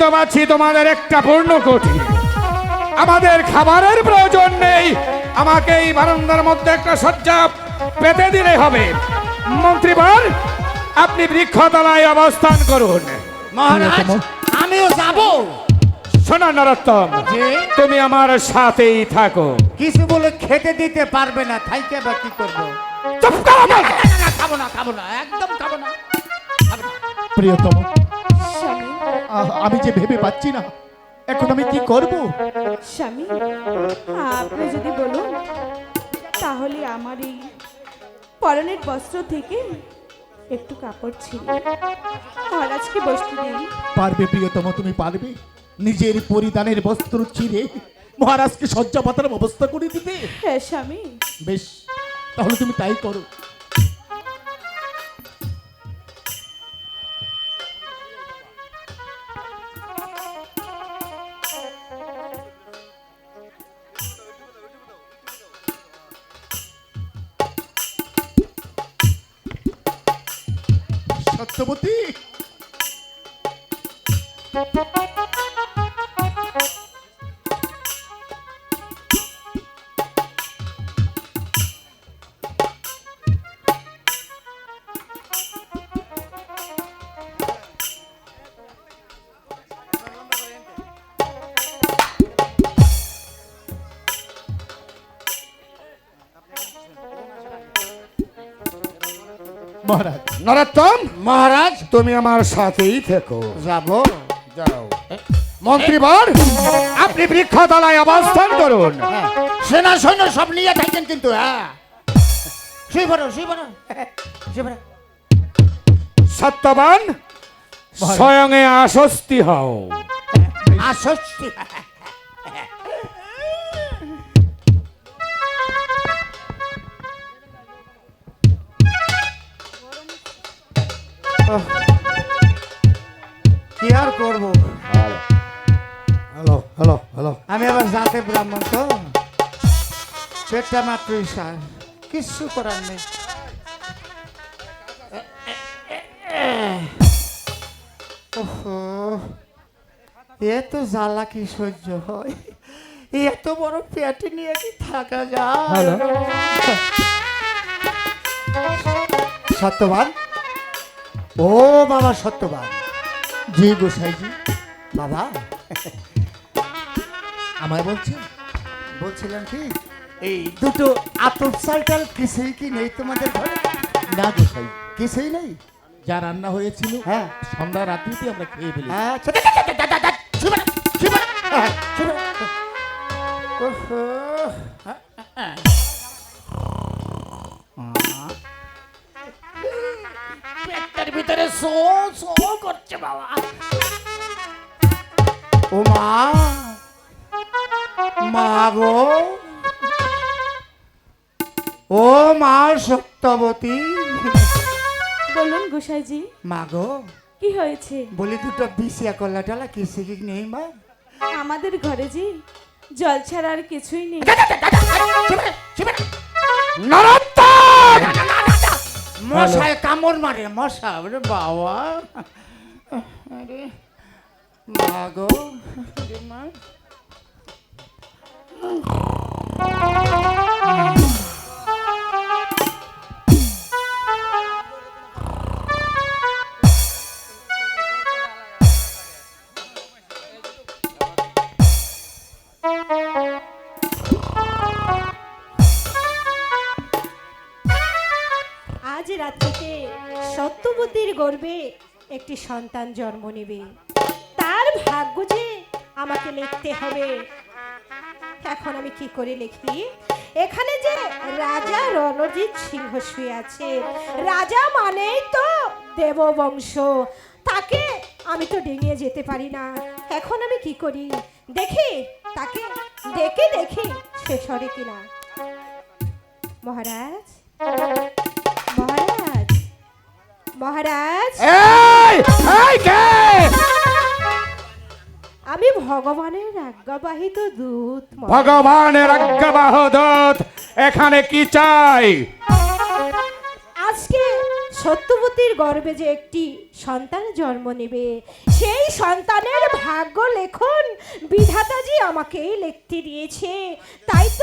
তো পাচ্ছি তোমাদের একটা পূর্ণ কোটি। আমাদের খাবারের প্রয়োজন নেই। আমাকে এই বারান্দার মধ্যে একটা শয্যা পেতে দিলে হবে। মন্ত্রীবর আপনি বৃক্ষতলায় অবস্থান করুন। মহারাজ আমিও যাব। শোনা নরোত্তম যে তুমি আমার সাথেই থাকো। কিছু বলে খেতে দিতে পারবে না থাইকে বা কি করব? চুপ করো না, বলছি। না, না, খাব না খাব না একদম খাব না। প্রিয়তম আমি যে ভেবে পাচ্ছি না। এখন আমি কি করব? স্বামী আপনি যদি বলুন তাহলে আমার এই পরনের বস্ত্র থেকে একটু কাপড় ছিল মহারাজকে বসতে দিন। পারবে প্রিয়তম তুমি পারবে। নিজের পরিধানের বস্ত্র ছিঁড়ে মহারাজকে শয্যা পাতার ব্যবস্থা করে দিতে। হ্যাঁ স্বামী। বেশ তাহলে তুমি তাই করো। মহারাজ। নরোত্তম? মহারাজ? তুমি আমার সাথেই থেকো। যাব। যাও। মন্ত্রীবর আপনি বৃক্ষতলায় অবস্থান করুন। হ্যাঁ। সেনা সৈন্য সব নিয়ে থাকেন কিন্তু হ্যাঁ। পড়ো পড়ো। পড়ো। সত্যবান স্বয়ংে আশ্বস্তি হও। আসস্তি কি আর করব? হ্যালো হ্যালো হ্যালো আমি আবার জাতে ব্রাহ্মণ তো। পেটটা মাত্র সার। কিচ্ছু করার নেই। ওহো, এত জ্বালা কি সহ্য হয়? এত বড় পেটে নিয়ে কি থাকা যায়? সত্যবান? ও বাবা সত্যবান। জি গোসাইজি। বাবা। আমায় বলছেন? বলছিলাম কি এই দুটো আতপ সাইকেল কিছুই কি নেই তোমাদের ঘরে? না গোসাই কিছুই নেই। যা রান্না হয়েছিল হ্যাঁ। সন্ধ্যা রাত্রিতে আমরা খেয়ে ফেলি হ্যাঁ না, হ্যাঁ, না। ওহো, পেটের ভিতরে সো সো করছে বাবা ও মা মা গো ও মা সত্যবতী বলুন গোসাইজি মা গো কি হয়েছে বলি দুটো বিশিয়া কলা টলা কি নেই মা আমাদের ঘরে যে জল ছাড়া আর কিছুই নেই নরোত্তম মশায় কামড় মারে মশা ওরে বাবা। আরে মা গো। মা। সত্যবতীর গর্বে একটি সন্তান জন্ম নেবে। তার ভাগ্য যে আমাকে লিখতে হবে। এখন আমি কি করে লিখি? এখানে যে রাজা রণজিৎ সিংহ শুয়ে আছে। রাজা মানেই তো দেববংশ। তাকে আমি তো ডিঙিয়ে যেতে পারি না। এখন আমি কি করি? দেখি, তাকে ডেকে দেখি সে সরে কিনা। মহারাজ? মহারাজ মহারাজ। এই এই কে? আমি ভগবানের আজ্ঞাবাহিত দূত। ভগবানের আজ্ঞাবাহ দূত এখানে কি চাই? আজকে সত্যবতীর গর্ভে যে একটি সন্তান জন্ম নেবে সেই সন্তানের ভাগ্য লেখন বিধাতাজি আমাকেই লিখতে দিয়েছে। তাই তো